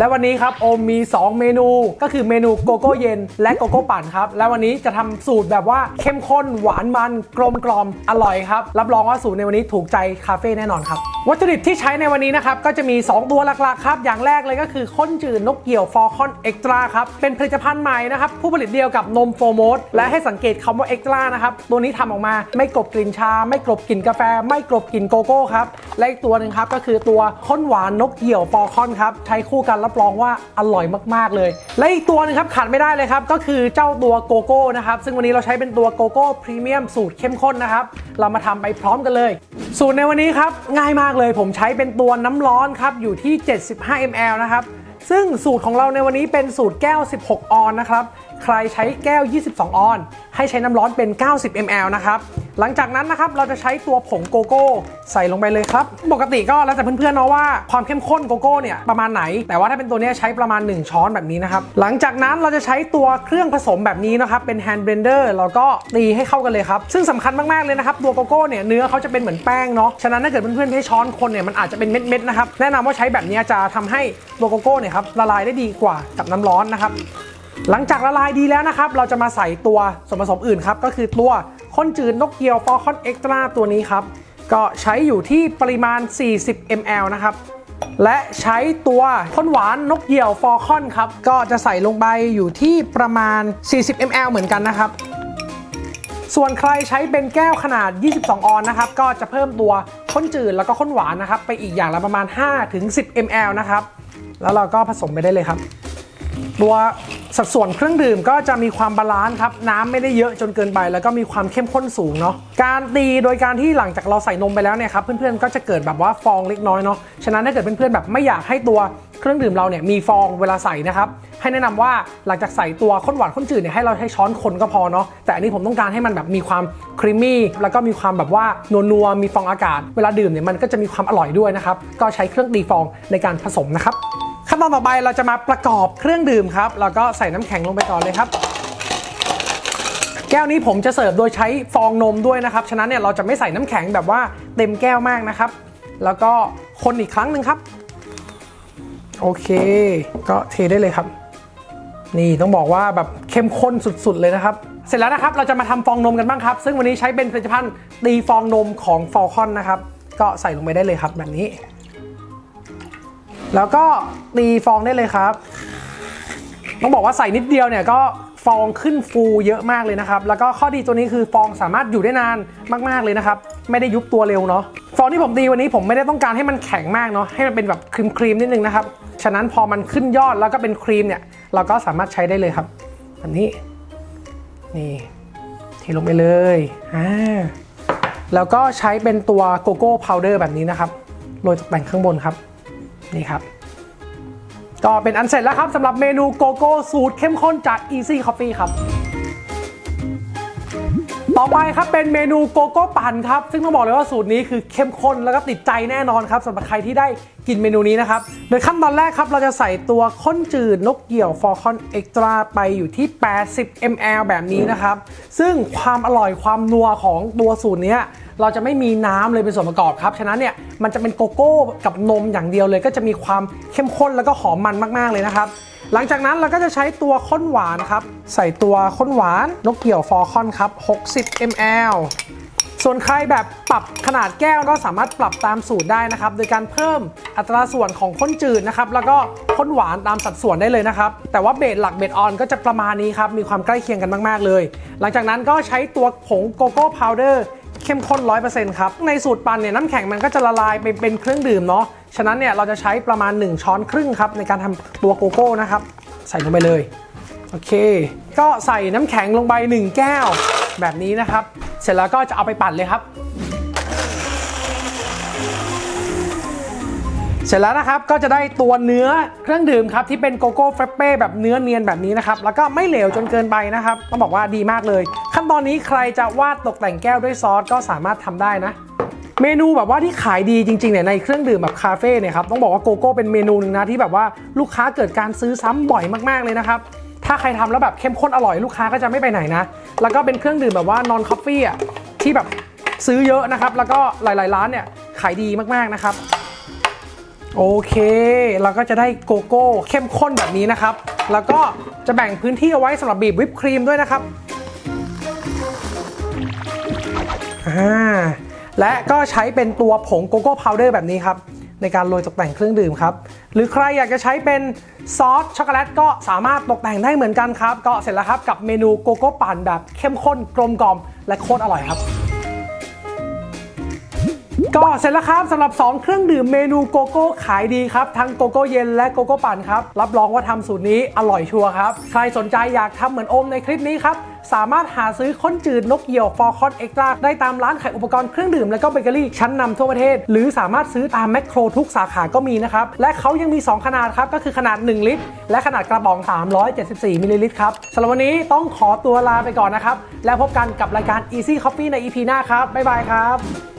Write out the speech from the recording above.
และวันนี้ครับโอมมี 2 เมนูก็คือเมนูโกโก้เย็นและโกโก้ปั่นครับ และวันนี้จะทำสูตรแบบว่าเข้มข้นหวานมันกลมกล่อมอร่อยครับ รับรองว่าสูตรในวันนี้ถูกใจคาเฟ่แน่นอนครับ วัตถุดิบที่ใช้ในวันนี้นะครับ ก็จะมี 2 ตัวหลักๆครับ อย่างแรกเลยก็คือข้นจืดนกเกี่ยวฟอร์คอนเอ็กตร้าครับ เป็นผลิตภัณฑ์ใหม่นะครับ ผู้ผลิตเดียวกับนมโฟโมสและให้สังเกตคำว่าเอ็กตร้านะครับตัวนี้ทำออกมาไม่กลบกลิ่นชา ไม่กลบกลิ่นกาแฟ ไม่กลบกลิ่นโกโก้ครับและอีกตัวหนึ่งครับก็คือตัวข้นหวานนกเกี่ยวฟอร์คอนครับใช้คู่กันรับรองว่าอร่อยมากๆเลย และอีกตัวหนึงครับขาดไม่ได้เลยครับ ก็คือเจ้าตัวโกโก้นะครับ ซึ่งวันนี้เราใช้เป็นตัวโกโก้พรีเมียมสูตรเข้มข้นนะครับ เรามาทำไปพร้อมกันเลย สูตรในวันนี้ครับง่ายมากเลย ผมใช้เป็นตัวน้ำร้อนครับอยู่ที่ 75 ml นะครับ ซึ่งสูตรของเราในวันนี้เป็นสูตรแก้ว 16 ออนนะครับ ใครใช้แก้ว 22 ออน ให้ใช้น้ำร้อนเป็น 90 ml นะครับ หลังจากนั้นนะครับเราจะใช้ตัวผงโกโก้ใส่ลงไปเลยครับ ปกติก็แล้วแต่เพื่อนๆเนาะว่าความเข้มข้นโกโก้เนี่ยประมาณไหน แต่ว่าถ้าเป็นตัวนี้ใช้ประมาณ 1 ช้อนแบบนี้นะครับ หลังจากนั้นเราจะใช้ตัวเครื่องผสมแบบนี้นะครับเป็นแฮนด์เบรนเดอร์แล้วก็ตีให้เข้ากันเลยครับ ซึ่งสำคัญมากๆเลยนะครับตัวโกโก้เนี่ยเนื้อเขาจะเป็นเหมือนแป้งเนาะ ฉะนั้นถ้าเกิดเพื่อนๆใช้ช้อนคนเนี่ยมันอาจจะเป็นเม็ดๆนะครับ แนะนำว่าใช้แบบนี้จะทำให้ตัวโกโก้เนี่ยครับละลายได้ดีกว่ากับน้ำร้อนนะครับ หลังจากละลายดีแล้วนะครับ เราจะมาใส่ตัวส่วนผสมอื่นครับ ก็คือตัวข้นจืดนกเกียวฟอร์คอนเอ็กตร้าตัวนี้ครับ ก็ใช้อยู่ที่ปริมาณ 40 ml นะครับและใช้ตัวข้นหวานนกเหยี่ยวฟอร์คอนครับ ก็จะใส่ลงไปอยู่ที่ประมาณ 40 ml เหมือนกันนะครับ ส่วนใครใช้เป็นแก้วขนาด 22 ออนนะครับ ก็จะเพิ่มตัวข้นจืดแล้วก็ข้นหวานนะครับ ไปอีกอย่างละประมาณ 5-10 ml นะครับ แล้วเราก็ผสมไปได้เลยครับ ตัวสัดส่วนเครื่องดื่มก็จะมีความบาลานซ์ครับ น้ำไม่ได้เยอะจนเกินไป แล้วก็มีความเข้มข้นสูงเนาะการตีโดยการที่หลังจากเราใส่นมไปแล้วเนี่ยครับเพื่อนๆก็จะเกิดแบบว่าฟองเล็กน้อยเนาะฉะนั้นถ้าเกิดเพื่อนๆแบบไม่อยากให้ตัวเครื่องดื่มเราเนี่ยมีฟองเวลาใส่นะครับให้แนะนำว่าหลังจากใส่ตัวข้นหวานข้นจืดเนี่ยให้เราใช้ช้อนคนก็พอเนาะแต่อันนี้ผมต้องการให้มันแบบมีความครีมมี่แล้วก็มีความแบบว่านัวๆมีฟองอากาศ เวลาดื่มเนี่ยมันก็จะมีความอร่อยด้วยนะครับก็ใช้เครื่องตีฟองในการผสมนะครับ ตอนต่อไปเราจะมาประกอบเครื่องดื่มครับแล้วก็ใส่น้ำแข็งลงไปก่อนเลยครับ แก้วนี้ผมจะเสิร์ฟโดยใช้ฟองนมด้วยนะครับ ฉะนั้นเนี่ยเราจะไม่ใส่น้ำแข็งแบบว่าเต็มแก้วมากนะครับ แล้วก็คนอีกครั้งหนึ่งครับ โอเค ก็เทได้เลยครับ นี่ต้องบอกว่าแบบเข้มข้นสุดๆเลยนะครับ เสร็จแล้วนะครับเราจะมาทำฟองนมกันบ้างครับ ซึ่งวันนี้ใช้เป็นผลิตภัณฑ์ตีฟองนมของฟอลคอนนะครับ ก็ใส่ลงไปได้เลยครับแบบนี้ แล้วก็ตีฟองได้เลยครับ ต้องบอกว่าใส่นิดเดียวเนี่ยก็ฟองขึ้นฟูเยอะมากเลยนะครับ แล้วก็ข้อดีตัวนี้คือฟองสามารถอยู่ได้นานมากๆเลยนะครับ ไม่ได้ยุบตัวเร็วเนาะ ฟองที่ผมตีวันนี้ผมไม่ได้ต้องการให้มันแข็งมากเนาะ ให้มันเป็นแบบครีมๆนิดนึงนะครับ ฉะนั้นพอมันขึ้นยอดแล้วก็เป็นครีมเนี่ย เราก็สามารถใช้ได้เลยครับอันนี้ นี่เทลงไปเลย อ่า แล้วก็ใช้เป็นตัวโกโก้พาวเดอร์แบบนี้นะครับ โรยตกแต่งข้างบนครับ นี่ครับ ก็เป็นอันเสร็จแล้วครับสำหรับเมนูโกโก้สูตรเข้มข้นจาก Easy Coffee ครับ ต่อไปครับเป็นเมนูโกโก้ปั่นครับ ซึ่งต้องบอกเลยว่าสูตรนี้คือเข้มข้นแล้วก็ติดใจแน่นอนครับสำหรับใครที่ได้กินเมนูนี้นะครับโดยขั้นตอนแรกครับ เราจะใส่ตัวข้นจืดนกเกี่ยวฟอร์คอนเอ็กตร้าไปอยู่ที่ 80 ml แบบนี้นะครับ ซึ่งความอร่อยความนัวของตัวสูตรเนี้ย เราจะไม่มีน้ำเลยเป็นส่วนประกอบครับ ฉะนั้นเนี่ยมันจะเป็นโกโก้กับนมอย่างเดียวเลย ก็จะมีความเข้มข้นแล้วก็หอมมันมากๆเลยนะครับ หลังจากนั้นเราก็จะใช้ตัวข้นหวานครับ ใส่ตัวข้นหวานนกเกี่ยวฟอร์คอนครับ 60 ml ส่วนใครแบบปรับขนาดแก้วก็สามารถปรับตามสูตรได้นะครับ โดยการเพิ่มอัตราส่วนของข้นจืดนะครับ แล้วก็ข้นหวานตามสัดส่วนได้เลยนะครับ แต่ว่าเบสหลักเบสออนก็จะประมาณนี้ครับ มีความใกล้เคียงกันมาก ๆ เลย หลังจากนั้นก็ใช้ตัวผงโกโก้พาวเดอร์ เข้มข้น 100%ครับ ในสูตรปั่นเนี่ยน้ำแข็งมันก็จะละลายไปเป็นเครื่องดื่มเนาะ ฉะนั้นเนี่ยเราจะใช้ประมาณ 1 ช้อนครึ่งครับ ในการทำตัวโกโก้นะครับ ใส่ลงไปเลย โอเค ก็ใส่น้ำแข็งลงไป 1 แก้ว แบบนี้นะครับ เสร็จแล้วก็จะเอาไปปั่นเลยครับ เสร็จแล้วนะครับก็จะได้ตัวเนื้อเครื่องดื่มครับที่เป็นโกโก้เฟรปเป้แบบเนื้อเนียนแบบนี้นะครับแล้วก็ไม่เหลวจนเกินไปนะครับต้องบอกว่าดีมากเลย ขั้นตอนนี้ใครจะวาดตกแต่งแก้วด้วยซอสก็สามารถทำได้นะเมนูแบบว่าที่ขายดีจริงๆเนี่ยในเครื่องดื่มแบบคาเฟ่เนี่ยครับต้องบอกว่าโกโก้เป็นเมนูหนึ่งนะที่แบบว่าลูกค้าเกิดการซื้อซ้ำบ่อยมากๆเลยนะครับถ้าใครทำแล้วแบบเข้มข้นอร่อยลูกค้าก็จะไม่ไปไหนนะ แล้วก็เป็นเครื่องดื่มแบบว่านอนคอฟฟี่อะที่แบบซื้อเยอะนะครับแล้วก็หลายๆร้านเนี่ยขายดีมากๆนะครับ โอเค เราก็จะได้โกโก้เข้มข้นแบบนี้นะครับ แล้วก็จะแบ่งพื้นที่เอาไว้สำหรับบีบวิปครีมด้วยนะครับอ่าและก็ใช้เป็นตัวผงโกโก้พาวเดอร์แบบนี้ครับ ในการโรยตกแต่งเครื่องดื่มครับ หรือใครอยากจะใช้เป็นซอสช็อกโกแลตก็สามารถตกแต่งได้เหมือนกันครับ ก็เสร็จแล้วครับกับเมนูโกโก้ปั่นแบบเข้มข้นกลมกล่อมและโคตรอร่อยครับ ก็เสร็จแล้วครับสำหรับ 2 เครื่องดื่มเมนูโกโก้ขายดีครับ ทั้งโกโก้เย็นและโกโก้ปั่นครับ รับรองว่าทำสูตรนี้อร่อยชัวร์ครับ ใครสนใจอยากทำเหมือนโอมในคลิปนี้ครับ สามารถหาซื้อข้นจืดนกเหยี่ยวฟอร์คอนเอ็กซ์ตร้าได้ตามร้านขายอุปกรณ์เครื่องดื่ม และก็เบเกอรี่ชั้นนำทั่วประเทศ หรือสามารถซื้อตามแมคโครทุกสาขาก็มีนะครับ และเขายังมี 2 ขนาดครับ ก็คือขนาด 1 ลิตร และขนาดกระป๋อง 374มิลลิลิตรครับสำหรับวันนี้ต้องขอตัวลาไปก่อนนะครับแล้วพบกันกับรายการ Easy Coffee ใน EP หน้าครับบ๊ายบายครับ